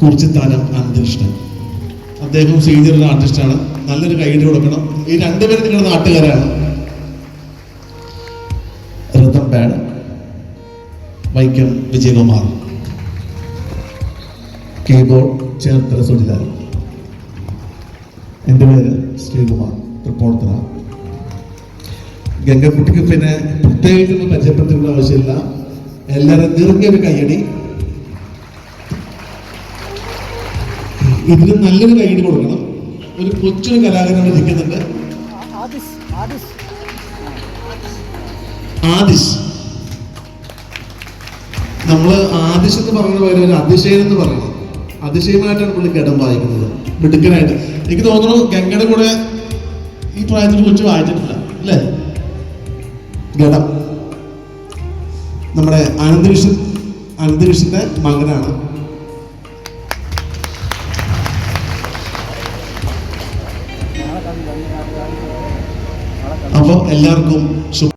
കുറിച്ചിത്താനം അനന്തകൃഷ്ണൻ അദ്ദേഹം സീനിയർ ആർട്ടിസ്റ്റാണ് നല്ലൊരു കൈഡി കൊടുക്കണം. ഈ രണ്ടുപേരും നിങ്ങളുടെ നാട്ടുകാരാണ്. Rhythm pad Vaikom Vijayakumar keyboard Cherthala Sunilal എന്റെ പേര് ശ്രീകുമാർ തൃപ്പൂണിത്തുറ. ഗംഗക്കുട്ടിക്ക് പിന്നെ പ്രത്യേകിച്ചൊന്നും പരിചയപ്പെടുത്തേണ്ട ആവശ്യമില്ല. എല്ലാവരും ഒരു കൈയടി ഇതിന് നല്ലൊരു ഗൈഡ് കൊടുക്കണം. ഒരു കൊച്ചൊരു കലാകാരൻ അവിടെ നിൽക്കുന്നുണ്ട്. ആദിശ് നമ്മൾ ആദിശ് എന്ന് പറയുന്ന പോലെ ഒരു അതിശയം എന്ന് പറയുന്നത്. അതിശയമായിട്ടാണ് പുള്ളി കിടം വായിക്കുന്നത്. മിടുക്കനായിട്ട്. എനിക്ക് തോന്നുന്നു ഗംഗയുടെ കൂടെ ഈ പ്രായത്തിൽ കൊച്ചു വായിച്ചിട്ടില്ല. അല്ലേ? ഗഡം. നമ്മുടെ അനന്തരീക്ഷ അനന്തരീക്ഷന്റെ മകനാണ്. അപ്പോൾ എല്ലാവർക്കും